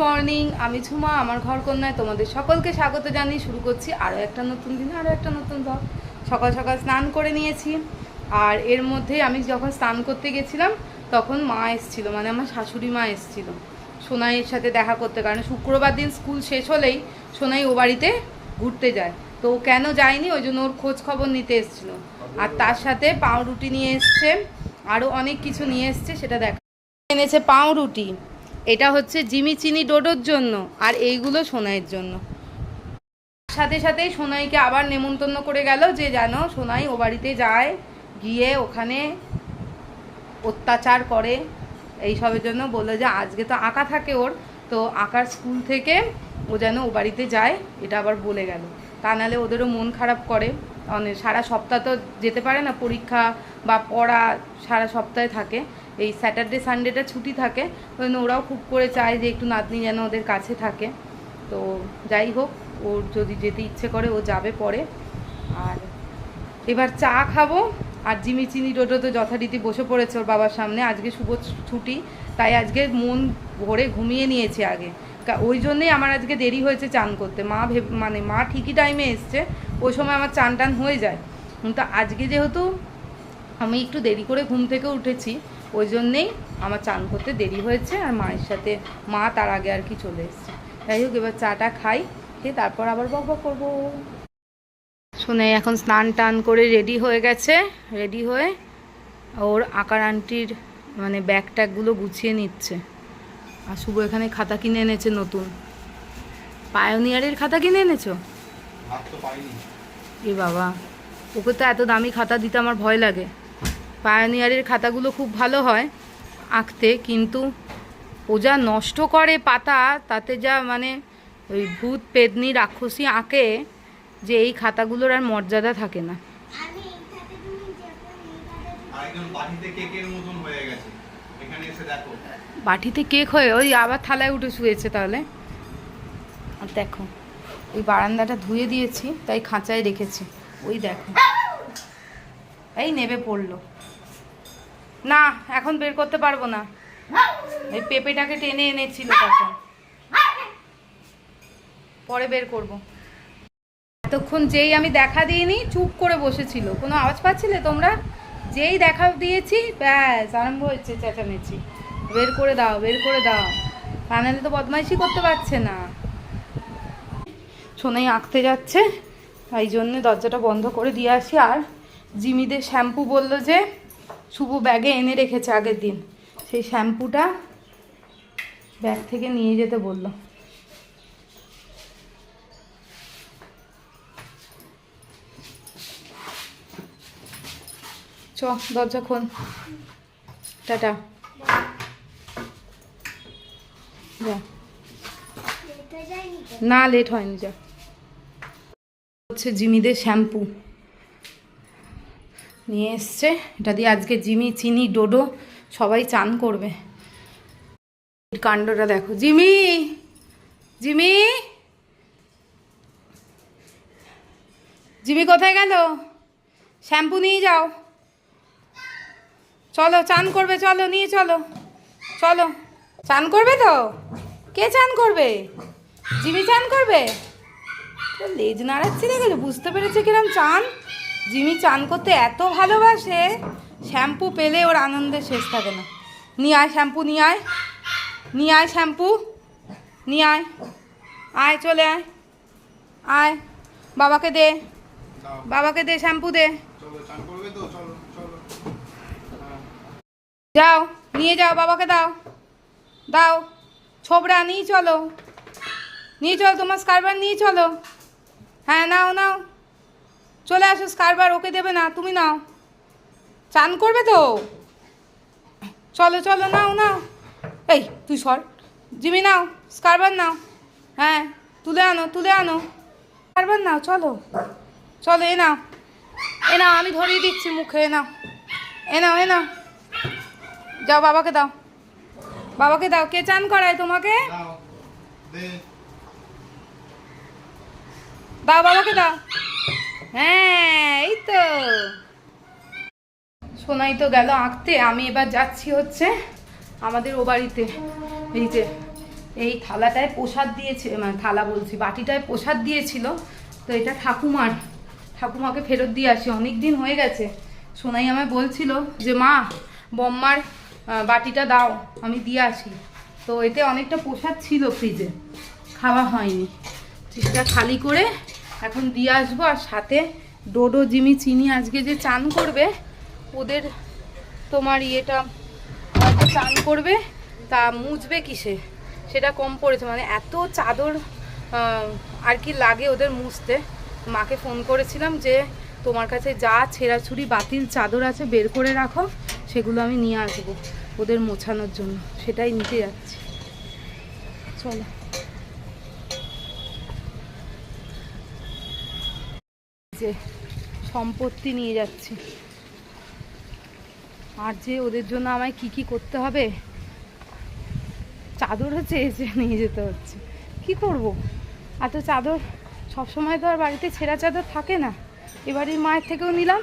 Morning, আমি ঝুমা, আমার ঘর কন্যায় তোমাদের সকলকে স্বাগত জানিয়ে শুরু করছি আরও একটা নতুন দিন, আরও একটা নতুন ব্লগ সকাল সকাল স্নান করে নিয়েছি। আর এর মধ্যে আমি যখন স্নান করতে গেছিলাম, তখন মা এসেছিল মানে আমার শাশুড়ি মা এসেছিল। সোনাইয়ের সাথে দেখা করতে, কারণ শুক্রবার দিন স্কুল শেষ হলেই সোনাই ও বাড়িতে ঘুরতে যায়। তো কেন যায়নি, ওই জন্য ওর খোঁজ খবর নিতে এসেছিল। আর তার সাথে পাউরুটি নিয়ে এসছে, আরও অনেক কিছু নিয়ে এসছে, সেটা দেখা। এনেছে পাউরুটি। এটা হচ্ছে জিমি চিনি ডোডোর জন্য আর এইগুলো সোনাইয়ের জন্য। সাথে সাথেই সোনাইকে আবার নেমন্তন্ন করে গেল যে জানো, সোনাই ও বাড়িতে যায়, গিয়ে ওখানে অত্যাচার করে। এইসবের জন্য বলল যে আজকে তো আঁকা থাকে ওর, তো আঁকার স্কুল থেকে ও যেন ও বাড়িতে যায়, এটা আবার বলে গেল। তা নাহলে ওদেরও মন খারাপ করে। অনেক সারা সপ্তাহ তো যেতে পারে না পরীক্ষা বা পড়া সারা সপ্তাহে থাকে। এই স্যাটারডে সানডেটা ছুটি থাকে ওরাও খুব করে চায় যে একটু নাতনি যেন ওদের কাছে থাকে। তো যাই হোক, ওর যদি যেতে ইচ্ছে করে, ও যাবে পরে। আর এবার চা খাব, আর জিমি চিনি টোটো তো যথারীতি বসে পড়েছে ওর বাবার সামনে। আজকে শুভ ছুটি, তাই আজকে মন ভরে ঘুমিয়ে নিয়েছে আগে। ওই জন্যেই আমার আজকে দেরি হয়েছে চান করতে। মা ভেব মানে মা ঠিকই টাইমে এসছে, ওই সময় আমার চান টান হয়ে যায়। কিন্তু আজকে যেহেতু আমি একটু দেরি করে ঘুম থেকে উঠেছি ওই জন্যেই আমার চান করতে দেরি হয়েছে আর মায়ের সাথে মা তার আগে আর কি চলে এসছে। যাই হোক এবার চাটা খাই খেয়ে তারপর আবার বক বক করব। শুনে এখন স্নান টান করে রেডি হয়ে গেছে রেডি হয়ে ওর আকার আন্টির মানে ব্যাগ ট্যাগগুলো গুছিয়ে নিচ্ছে। আর শুভ এখানে খাতা কিনে এনেছে নতুন। পায়োনিয়ারের খাতা কিনে এনেছো? এ বাবা ওকে তো এত দামি খাতা দিতে আমার ভয় লাগে। পায়োনিয়ারের খাতাগুলো খুব ভালো হয় আঁকতে কিন্তু ও যা নষ্ট করে পাতা তাতে যা মানে ওই ভূত পেদনি রাক্ষসী আঁকে যে এই খাতাগুলোর আর মর্যাদা থাকে না। বাটিতে কেকের মতন হয়ে গেছে। এখানে এসে দেখো। বাটিতে কেক হয়ে ওই আবার থালায় উঠে শুয়েছে তাহলে। আর দেখো ওই বারান্দাটা ধুয়ে দিয়েছি তাই খাঁচায় রেখেছি। ওই দেখো। এই নেবে পড়ল। না, এখন বের করতে পারব না। এই পেঁপেটাকে টেনে এনেছিল তখন পরে বের করব। এতক্ষণ যেই আমি দেখা দিইনি, চুপ করে বসেছিল। কোনো আওয়াজ পাচ্ছিলে তোমরা? যেই দেখা দিয়েছি, ব্যাস, আরম্ভ হয়েছে, চেঁচামেচি। বের করে দাও, বের করে দাও। নাহলে তো বদমাইশি করতে পারছে না। সোনাই আঁকতে যাচ্ছে, তাই জন্য দরজাটা বন্ধ করে দিয়ে আসি। আর জিমিদের শ্যাম্পু বলল যে শুভ ব্যাগে এনে রেখেছে আগের দিন। সেই শ্যাম্পুটা ব্যাগ থেকে নিয়ে যেতে বলল। চ, দরজা খোল। টাটা। যা। না লেট হয়নি, যা। হচ্ছে জিমিদের শ্যাম্পু। নিয়ে এসছে। এটা দিয়ে আজকে জিমি, চিনি, ডোডো সবাই চান করবে। কাণ্ডটা দেখো। জিমি! জিমি! জিমি কোথায় গেল? শ্যাম্পু নিয়ে যাও। চলো, চান করবে, চলো, নিয়ে চলো। চলো। চান করবে তো? কে চান করবে? জিমি চান করবে? লেজ নাড়াচ্ছে দেখেছ বুঝতে পেরেছে কিরম চান? জিমি চান করতে এত ভালোবাসে শ্যাম্পু পেলে ওর আনন্দের শেষ থাকে না। নিয়ে আয় শ্যাম্পু নিয়ে আয়। নিয়ে আয় শ্যাম্পু নিয়ে আয়। আয় চলে আয়। আয় বাবাকে দে। বাবাকে দে শ্যাম্পু দে। হ্যাঁ। যাও নিয়ে যাও বাবাকে দাও। দাও ছোবড়া নিয়ে চলো। নিয়ে চলো তোমার স্কারবার নিয়ে চলো। হ্যাঁ নাও নাও। চলে আসো স্কারবার ওকে দেবে না তুমি নাও। চান করবে তো? চলো চলো নাও নাও। এই তুই সর। জিমি নাও স্কারবার নাও। হ্যাঁ তুলে আনো তুলে আনো। স্কারবার নাও চলো। চলো এ নাও। এ নাও আমি ধরিয়ে দিচ্ছি মুখে এ নাও। এ নাও এ নাও। যাও বাবাকে দাও। বাবাকে দাও কে চান করায় তোমাকে? দাও দাও বাবাকে দাও। হ্যাঁ এই তো। সোনাই তো গেল আঁকতে। আমি এবার যাচ্ছি হচ্ছে আমাদের ও বাড়িতে। এই যে, এই থালাটায় প্রসাদ দিয়েছে মানে থালা বলছি, বাটিটায় প্রসাদ দিয়েছিল। তো এটা ঠাকুমার, ঠাকুমাকে ফেরত দিয়ে আসি। অনেক দিন হয়ে গেছে। সোনাই আমায় বলছিল যে, মা, বম্মার বাটিটা দাও, আমি দিয়ে আসি। তো এতে অনেকটা প্রসাদ ছিল ফ্রিজে খাওয়া হয়নি। সেটা খালি করে এখন দিয়ে আসব আর সাথে ডোডো, জিমি, চিনি আজকে যে চান করবে, ওদের তোমার ইয়েটা চান করবে, তা মুছবে কিসে? সেটা কম পড়েছে মানে এত চাদর আর কি লাগে ওদের মুছতে। মাকে ফোন করেছিলাম যে, তোমার কাছে যা ছেঁড়াছুড়ি বাতিল চাদর আছে, বের করে রাখো, সেগুলো আমি নিয়ে আসব ওদের মোছানোর জন্য। সেটাই নিতে যাচ্ছি। চলো। যে সম্পত্তি নিয়ে যাচ্ছি। আর যে ওদের জন্য আমায় কি কি করতে হবে? চাদরও চেয়েছে নিয়ে যেতে হচ্ছে। কি করব? এত চাদর সবসময় তো আর বাড়িতে ছেঁড়া চাদর থাকে না। এবারের মায়ের থেকেও নিলাম,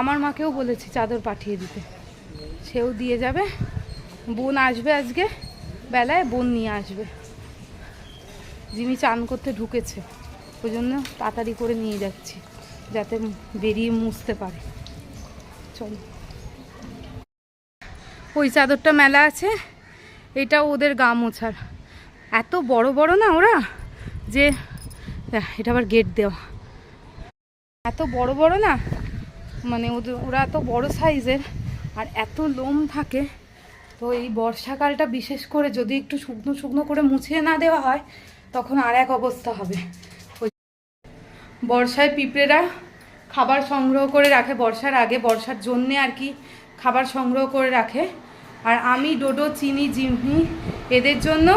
আমার মাকেও বলেছি চাদর পাঠিয়ে দিতে। সেও দিয়ে যাবে। বোন আসবে আজকে, বেলায় বোন নিয়ে আসবে। জিমি চান করতে ঢুকেছে। ওই জন্য তাড়াতাড়ি করে নিয়ে যাচ্ছি। যাতে বেরিয়ে মুছতে পারে। চলো। ওই চাদরটা মেলা আছে, এটা ওদের গা মোছার। এত বড় বড় না ওরা, যে এটা আবার গেট দেওয়া। এত বড় বড় না মানে ওদের, ওরা এত বড় সাইজের, আর এত লোম থাকে। তো এই বর্ষাকালটা বিশেষ করে যদি একটু শুকনো শুকনো করে মুছিয়ে না দেওয়া হয়, তখন আর এক অবস্থা হবে। বর্ষায় পিঁপড়েরা খাবার সংগ্রহ করে রাখে, বর্ষার আগে, বর্ষার জন্যে আর কি খাবার সংগ্রহ করে রাখে। আর আমি ডোডো, চিনি জিমনি এদের জন্য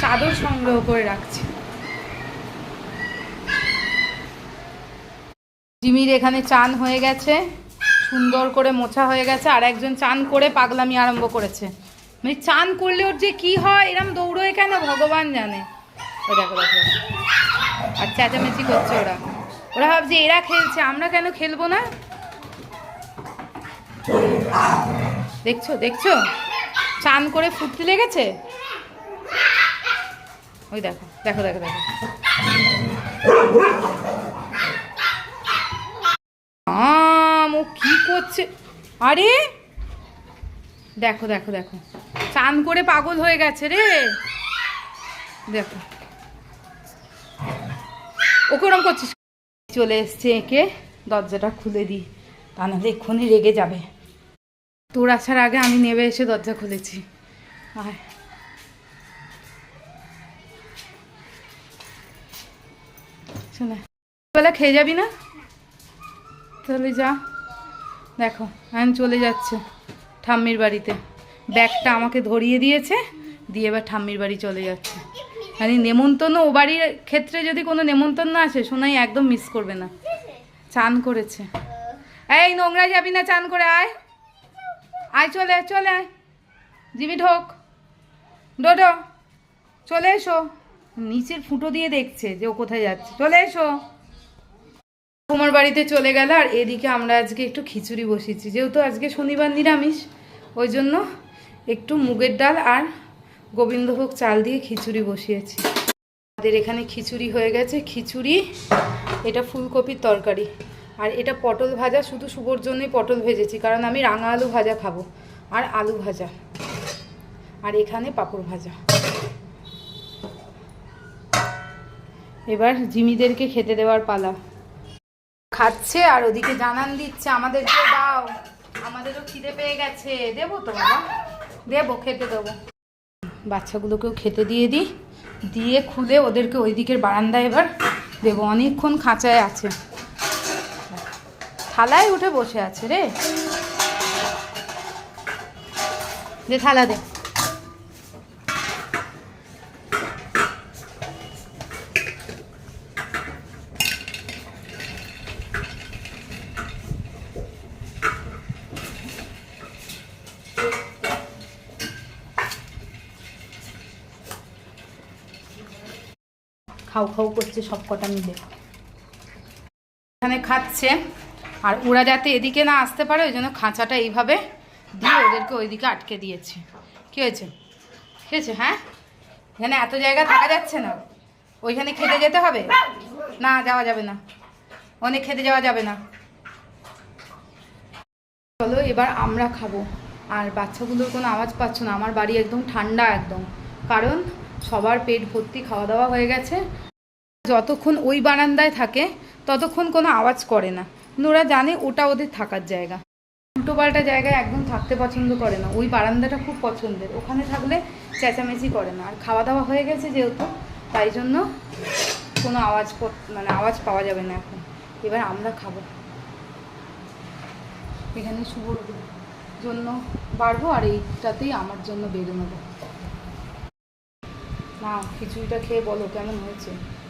চাদর সংগ্রহ করে রাখছি। জিমির এখানে চান হয়ে গেছে, সুন্দর করে মোছা হয়ে গেছে, আর একজন চান করে পাগলামি আরম্ভ করেছে। মানে চান করলে ওর যে কি হয়, এরম দৌড়োয় কেন? ভগবান জানে। দেখো দেখো। আর চেঁচামেচি করছে ওরা। ওরা ভাবছে, এরা খেলছে, আমরা কেন খেলব না? দেখছ দেখছ? চান করে ফুটতে লেগেছে? ওই দেখো দেখো দেখো দেখো। ও কি করছে? আরে! দেখো দেখো দেখো। চান করে পাগল হয়ে গেছে রে। দেখো। ওকে করছিস চলে এসছে একে, দরজাটা খুলে দিই তা নাহলে এক্ষুনি রেগে যাবে। তোর আসার আগে আমি নেবে এসে দরজা খুলেছি। বেলা খেয়ে যাবি না? তাহলে যা। দেখো, এখন চলে যাচ্ছে ঠাম্মির বাড়িতে। ব্যাগটা আমাকে ধরিয়ে দিয়েছে, দিয়ে এবার ঠাম্মির বাড়ি চলে যাচ্ছে। মানে নেমন্তন্ন ও বাড়ির ক্ষেত্রে যদি কোনো নেমন্তন্ন আসে শোনাই একদম মিস করবে না। চান করেছে। এই নোংরা যাবি না, চান করে আয়। আয়, চলে চলে আয়। জিবি ঢোক। ডোডো, চলে এসো। নিচের ফুটো দিয়ে দেখছে যে ও কোথায় যাচ্ছে। চলে এসো। তোমার বাড়িতে চলে গেল, আর এদিকে আমরা আজকে একটু খিচুড়ি বসিয়েছি। যেহেতু আজকে শনিবার নিরামিষ, ওই জন্য একটু মুগের ডাল আর গোবিন্দভোগ চাল দিয়ে খিচুড়ি বসিয়েছি। আমাদের এখানে খিচুড়ি হয়ে গেছে। খিচুড়ি, এটা ফুলকপির তরকারি। আর এটা পটল ভাজা, শুধু শুভর জন্যই পটল ভেজেছি, কারণ আমি রাঙা আলু ভাজা খাব, আর আলু ভাজা। আর এখানে পাঁপড় ভাজা। এবার জিমিদেরকে খেতে দেওয়ার পালা। খাচ্ছে আর ওদিকে জানান দিচ্ছে আমাদেরকে দাও, আমাদেরও খিদে পেয়ে গেছে। দেবো তো দেবো, খেতে দেবো। বাচ্চাগুলোকেও খেতে দিয়ে দিই। দিয়ে খুলে ওদেরকে ওই দিকের বারান্দায় এবার দেবো। অনেকক্ষণ খাঁচায় আছে। থালায় উঠে বসে আছে রে। দে থালা দে। খাও খাও করছে সব কটা মিলে। এখানে খাচ্ছে। আর ওরা যাতে এদিকে না আসতে পারে, ওই জন্য খাঁচাটা এইভাবে দিয়ে ওদেরকে ওইদিকে আটকে দিয়েছে। কি হয়েছে? কি হয়েছে হ্যাঁ? এখানে এত জায়গা থাকা যাচ্ছে না। ওইখানে খেতে যেতে হবে? না, যাওয়া যাবে না। অনেক খেতে যাওয়া যাবে না। চলো, এবার আমরা খাব। আর বাচ্চাগুলোর কোনো আওয়াজ পাচ্ছ না। আমার বাড়ি একদম ঠান্ডা একদম। কারণ সবার পেট ভর্তি, খাওয়া দাওয়া হয়ে গেছে। যতক্ষণ ওই বারান্দায় থাকে, ততক্ষণ কোনো আওয়াজ করে না। ওরা জানে ওটা ওদের থাকার জায়গা। উল্টো পাল্টা জায়গায় একদম থাকতে পছন্দ করে না। ওই বারান্দাটা খুব পছন্দের। ওখানে থাকলে চেঁচামেচি করে না। আর খাওয়া দাওয়া হয়ে গেছে যেহেতু, তাই জন্য কোনো আওয়াজ মানে আওয়াজ পাওয়া যাবে না এখন। এবার আমরা খাব। এখানে শুভর জন্য বাড়বো আর এইটাতেই আমার জন্য বেড়ে নেব। না খিচুড়িটা খেয়ে বলো কেমন হয়েছে?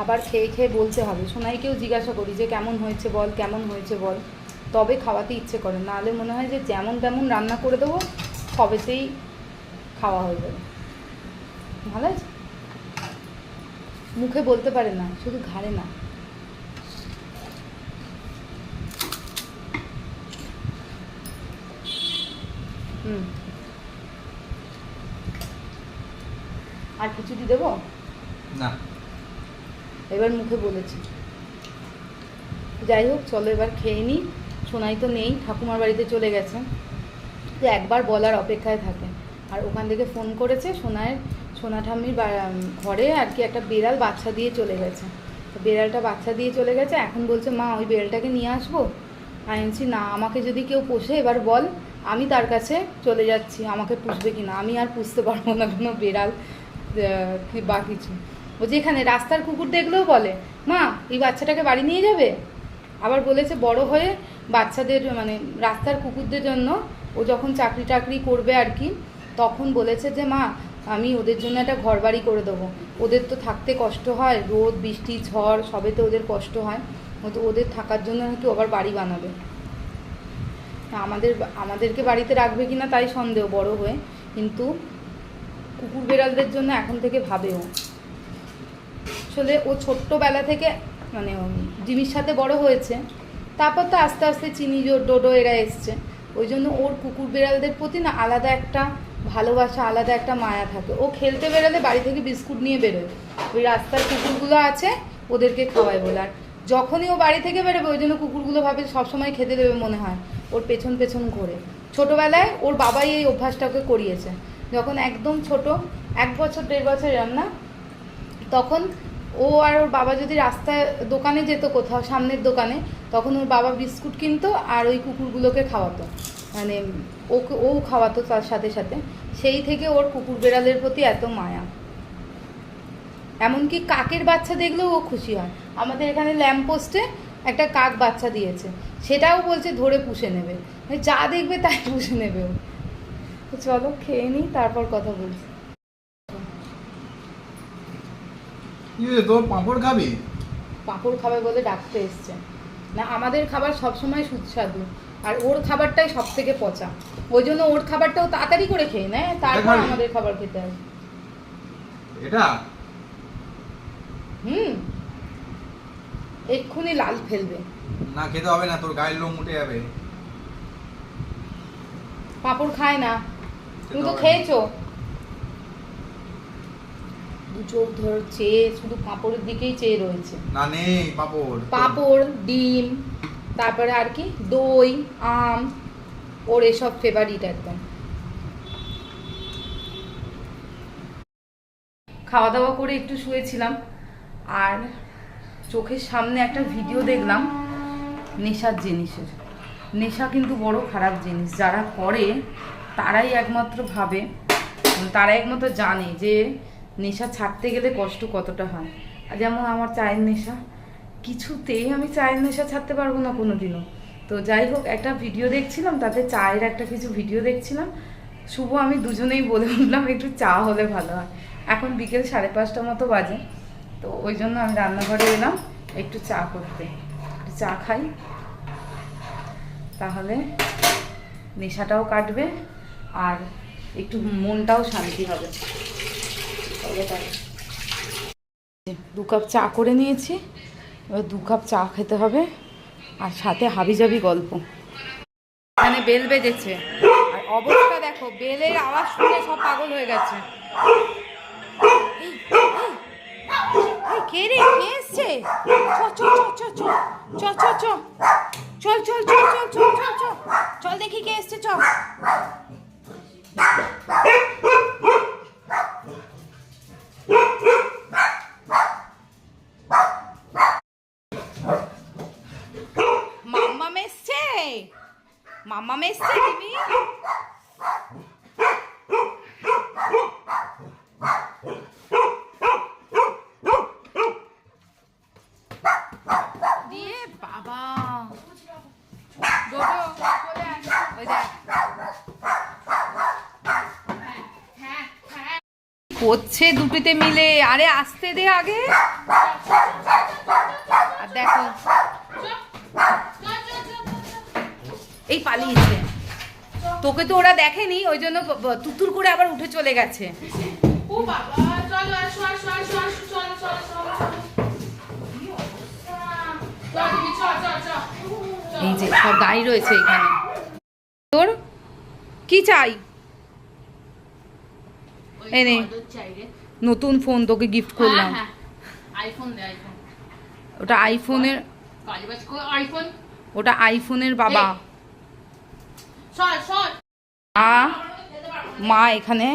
খাবার খেয়ে খেয়ে বলতে হবে। সোনাইকেও জিজ্ঞাসা করি যে, কেমন হয়েছে বল? কেমন হয়েছে বল? তবে খাওয়াতে ইচ্ছে করে নাহলে মনে হয় যে, যেমন তেমন রান্না করে দেবো, সবেতেই খাওয়া হয়ে যাবে। ভালো আছে? মুখে বলতে পারে না, শুধু ঘাড়ে না। হুম। আর খিচুড়ি দেবো? না। এবার মুখে বলেছি। যাই হোক, চলো এবার খেয়ে নিই সোনাই তো নেই, ঠাকুমার বাড়িতে চলে গেছে। তো একবার বলার অপেক্ষায় থাকে। আর ওখান থেকে ফোন করেছে সোনায় সোনা ঠাম্মির ঘরে আর কি একটা বেড়াল বাচ্চা দিয়ে চলে গেছে। তো বেড়ালটা বাচ্চা দিয়ে চলে গেছে। এখন বলছে, মা, ওই বেড়ালটাকে নিয়ে আসব? আমি না, আমাকে যদি কেউ পোষে, এবার বল। আমি তার কাছে চলে যাচ্ছি। আমাকে পুষবে কি না আমি আর পুষতে পারব না কোনো বেড়াল বা কিছু। ও যেখানে রাস্তার কুকুর দেখলেও বলে, মা, এই বাচ্চাটাকে বাড়ি নিয়ে যাবে? আবার বলেছে, বড় হয়ে বাচ্চাদের মানে রাস্তার কুকুরদের জন্য ও যখন চাকরি টাকরি করবে আর কি, তখন বলেছে যে, মা, আমি ওদের জন্য একটা ঘর বাড়ি করে দেবো। ওদের তো থাকতে কষ্ট হয়, রোদ, বৃষ্টি, ঝড় সবেতে ওদের কষ্ট হয়। তো ওদের থাকার জন্য ও আবার বাড়ি বানাবে? আমাদের, আমাদেরকে বাড়িতে রাখবে কিনা তাই সন্দেহ, বড় হয়ে। কিন্তু কুকুর বেড়ালদের জন্য এখন থেকে ভাবেও আসলে ও ছোট্টবেলা থেকে মানে জিমির সাথে বড় হয়েছে। তারপর তো আস্তে আস্তে চিনি ডোডো এরা এসছে। ওই জন্য ওর কুকুর বেড়ালদের প্রতি না আলাদা একটা ভালোবাসা, আলাদা একটা মায়া থাকে। ও খেলতে বেরোলে বাড়ি থেকে বিস্কুট নিয়ে বেরোয়। ওই রাস্তার কুকুরগুলো আছে, ওদেরকে খাওয়ায় বলে। আর যখনই ও বাড়ি থেকে বেরোবে, ওই জন্য কুকুরগুলো ভাবে সবসময় খেতে দেবে মনে হয়। ওর পেছন পেছন ঘোরে। ছোটোবেলায় ওর বাবাই এই অভ্যাসটাকে করিয়েছে। যখন একদম ছোট, এক বছর, দেড় বছর এরম না, তখন ও আর ওর বাবা যদি রাস্তায় দোকানে যেত কোথাও, সামনের দোকানে, তখন ওর বাবা বিস্কুট কিনতো আর ওই কুকুরগুলোকে খাওয়াতো। মানে ওকে, ও খাওয়াতো তার সাথে সাথে। সেই থেকে ওর কুকুর বেড়ালের প্রতি এত মায়া। এমনকি কাকের বাচ্চা দেখলেও ও খুশি হয়। আমাদের এখানে ল্যাম্পপোস্টে একটা কাক বাচ্চা দিয়েছে। সেটাও বলছে ধরে পুষে নেবে। যা দেখবে তাই পুষে নেবে ও। চলো, খেয়ে নিই তারপর কথা বলছি। কি রে, তোর পাঁপড় খাবি? পাঁপড় খাবে বলে ডাকতে এসছে। না আমাদের খাবার সবসময় সুস্বাদু আর ওর খাবারটাই সব থেকে পচা। ওই জন্য ওর খাবারটাও তাড়াতাড়ি করে খেয়ে নেয় তারপর আমাদের খাবার খেতে আসে এটা? হুম। এক্ষুনি লাল ফেলবে। না খেতে হবে না তোর গায়ের লোম উঠে যাবে। পাঁপড় খায় না। তুমি তো খেয়েছো? দু চোখ ধর চেয়ে শুধু পাঁপড়ের দিকেই চেয়ে রয়েছে। না নেই পাঁপড়। পাঁপড় ডিম তারপরে আর কি? দই আম ওর এসব ফেভারিট একদম। খাওয়া দাওয়া করে একটু শুয়েছিলাম আর চোখের সামনে একটা ভিডিও দেখলাম নেশার জিনিসের। নেশা কিন্তু বড় খারাপ জিনিস। যারা করে তারাই একমাত্র ভাবে তারা একমাত্র জানে যে নেশা ছাড়তে গেলে কষ্ট কতটা হয়? যেমন আমার চায়ের নেশা, কিছুতেই আমি চায়ের নেশা ছাড়তে পারব না কোনোদিনও। তো যাই হোক, একটা ভিডিও দেখছিলাম, তাতে চায়ের একটা কিছু ভিডিও দেখছিলাম। শুভ, আমি দুজনেই বলে উঠলাম, একটু চা হলে ভালো হয়। এখন বিকেল সাড়ে পাঁচটা মতো বাজে। তো ওই জন্য আমি রান্নাঘরে এলাম, একটু চা করতে। একটু চা খাই। তাহলে নেশাটাও কাটবে, আর একটু মনটাও শান্তি হবে। দু কাপ চা করে নিয়েছি। এবার দু কাপ চা খেতে হবে আর সাথে হাবি হাবিজাবি গল্প। এখানে বেল বেজেছে। আর অবস্থা দেখো, বেলের আওয়াজ শুনে সব পাগল হয়ে গেছে। কে রে? কে এসছে? চল চল চল চল চল চল চল। চল দেখি কে এসছে চল মাম্মা মেসছে মাম্মা মেসছে তুমি দিয়ে বাবা ডোডো চলে আয়। ওই দেখ করছে দুটিতে মিলে। আরে আসতে দে আগে। আর দেখো। এই পালিয়েছে। তোকে তো ওরা দেখেনি ওই জন্য তুতুর করে আবার উঠে চলে গেছে। ও বাবা চলো আসো আসো আসো আসো চলো চলো চলো। কি অবস্থা? চল দিদি, চল, চল, চল। এই যে সব গাড়ি রয়েছে এখানে। তোর কি চাই? এই নে। নতুন ফোন তোকে গিফট করলাম। হ্যাঁ, হ্যাঁ। আইফোন দে আইফোন ওটা আইফোনের আইফোন ওটা আইফোনের বাবা। মা মা এখানে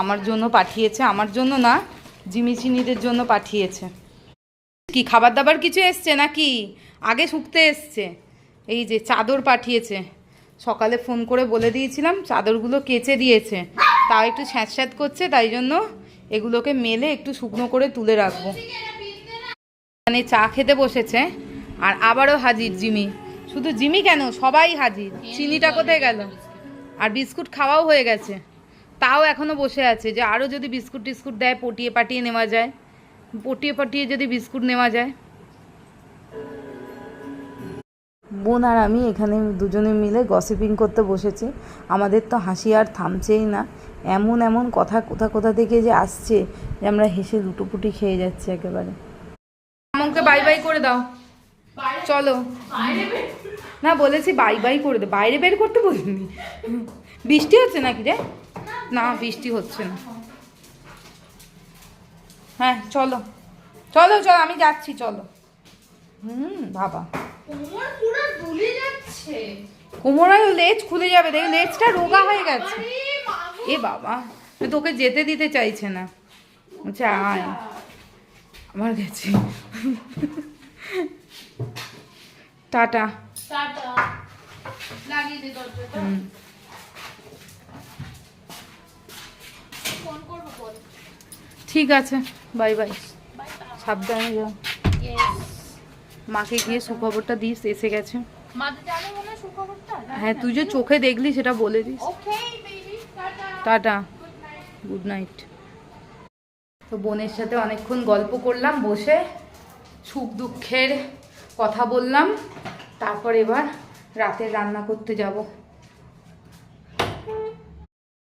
আমার জন্য পাঠিয়েছে আমার জন্য না জিমি জিমিচিনিদের জন্য পাঠিয়েছে। কি খাবার দাবার কিছু এসছে নাকি? আগে শুকতে এসছে। এই যে চাদর পাঠিয়েছে। সকালে ফোন করে বলে দিয়েছিলাম চাদরগুলো কেচে দিয়েছে। তাও একটু স্যাঁত করছে, তাই জন্য এগুলোকে মেলে একটু শুকনো করে তুলে রাখব। মানে চা খেতে বসেছে, আর আবারও হাজির জিমি। শুধু জিমি কেন, সবাই হাজির। চিনিটা কোথায় গেল? আর বিস্কুট খাওয়াও হয়ে গেছে। তাও এখনও বসে আছে যে আরও যদি বিস্কুট টিস্কুট দেয় পটিয়ে পাটিয়ে নেওয়া যায়। পটিয়ে পাটিয়ে যদি বিস্কুট নেওয়া যায়। বোন আর আমি এখানে দুজনে মিলে গসিপিং করতে বসেছি। আমাদের তো হাসি আর থামছেই না। এমন এমন কথা কোথা কোথা থেকে যে আসছে যে আমরা হেসে লুটোপুটি খেয়ে যাচ্ছি একেবারে। আমাকে বাই বাই করে দাও। চলো। না, বলেছি বাই বাই করে দে। বাইরে বের করতে বলিনি। বৃষ্টি হচ্ছে নাকি রে? না, বৃষ্টি হচ্ছে না। হ্যাঁ চলো। চলো চলো, আমি যাচ্ছি, চলো। হুম, বাবা। কোমর পুরো দুলে যাচ্ছে। কোমরায় লেজ খুলে যাবে দেখি লেজটা রোগা হয়ে গেছে। এ বাবা তোকে যেতে দিতে চাইছে না। আচ্ছা আয়। আমার গেছি। টাটা। টাটা। লাগিয়ে দে দরজাটা। হুম। ফোন করব বল ঠিক আছে বাই বাই। সাবধানে যাও। মাকে গিয়ে সুখবরটা দিস এসে গেছে। হয় তুই যে চোখে দেখলি সেটা বলে this. Tata. Tata. Good night good night তো বোনের সাথে অনেকক্ষণ গল্প করলাম বসে সুখ দুঃখের কথা বললাম তারপর এবার রাতে রান্না করতে যাব।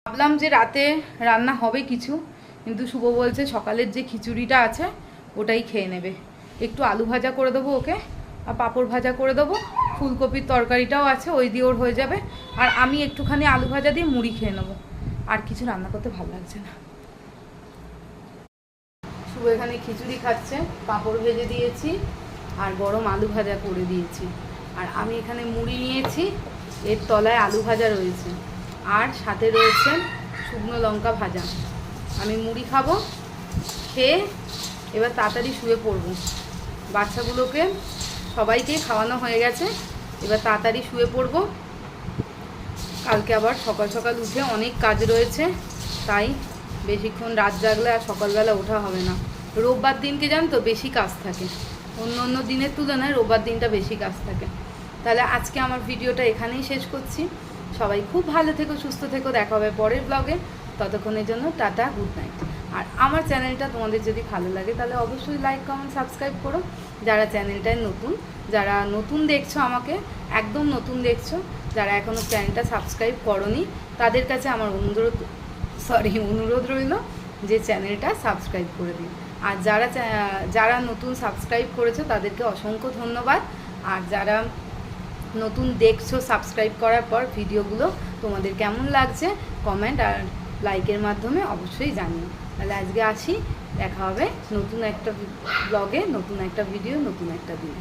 ভাবলাম যে রাতে রান্না হবে কিছু কিন্তু শুভ বলছে সকালের যে খিচুড়িটা আছে ওটাই খেয়ে নেবে। একটু আলু ভাজা করে দেবো ওকে, আর পাঁপড় ভাজা করে দেবো। ফুলকপির তরকারিটাও আছে, ওই দিয়ে ওর হয়ে যাবে। আর আমি একটুখানি আলু ভাজা দিয়ে মুড়ি খেয়ে নেব। আর কিছু রান্না করতে ভালো লাগছে না। শুভ, এখানে খিচুড়ি খাচ্ছে, পাঁপড় ভেজে দিয়েছি, আর গরম আলু ভাজা করে দিয়েছি। আর আমি এখানে মুড়ি নিয়েছি, এর তলায় আলু ভাজা রয়েছে। আর সাথে রয়েছে শুকনো লঙ্কা ভাজা। আমি মুড়ি খাব, খেয়ে এবার তাড়াতাড়ি শুয়ে পড়ব। বাচ্চাগুলোকে সবাইকে খাওয়ানো হয়ে গেছে। এবার তাড়াতাড়ি শুয়ে পড়ব। কালকে আবার সকাল সকাল উঠে অনেক কাজ রয়েছে, তাই বেশিক্ষণ রাত জাগলে আর সকালবেলা ওঠা হবে না। রোববার দিনকে জান তো বেশি কাজ থাকে। অন্য অন্য দিনের তুলনায় রোববার দিনটা বেশি কাজ থাকে। তাহলে আজকে আমার ভিডিওটা এখানেই শেষ করছি। সবাই খুব ভালো থেকো, সুস্থ থেকো। দেখা হবে পরের ব্লগে ততক্ষণের জন্য টাটা গুড নাইট আর আমার চ্যানেলটা তোমাদের যদি ভালো লাগে, তাহলে অবশ্যই লাইক কমেন্ট সাবস্ক্রাইব করো। যারা চ্যানেলটায় নতুন, যারা নতুন দেখছ আমাকে, একদম নতুন দেখছ, যারা এখনও চ্যানেলটা সাবস্ক্রাইব করনি, তাদের কাছে আমার অনুরোধ সরি অনুরোধ রইল যে চ্যানেলটা সাবস্ক্রাইব করে দিন আর যারা যারা নতুন সাবস্ক্রাইব করেছ, তাদেরকে অসংখ্য ধন্যবাদ। আর যারা নতুন দেখছ সাবস্ক্রাইব করার পর ভিডিওগুলো তোমাদের কেমন লাগছে কমেন্ট আর লাইকের মাধ্যমে অবশ্যই জানিও। তাহলে আজকে আসি দেখা হবে নতুন একটা ব্লগে নতুন একটা ভিডিও নতুন একটা দিন।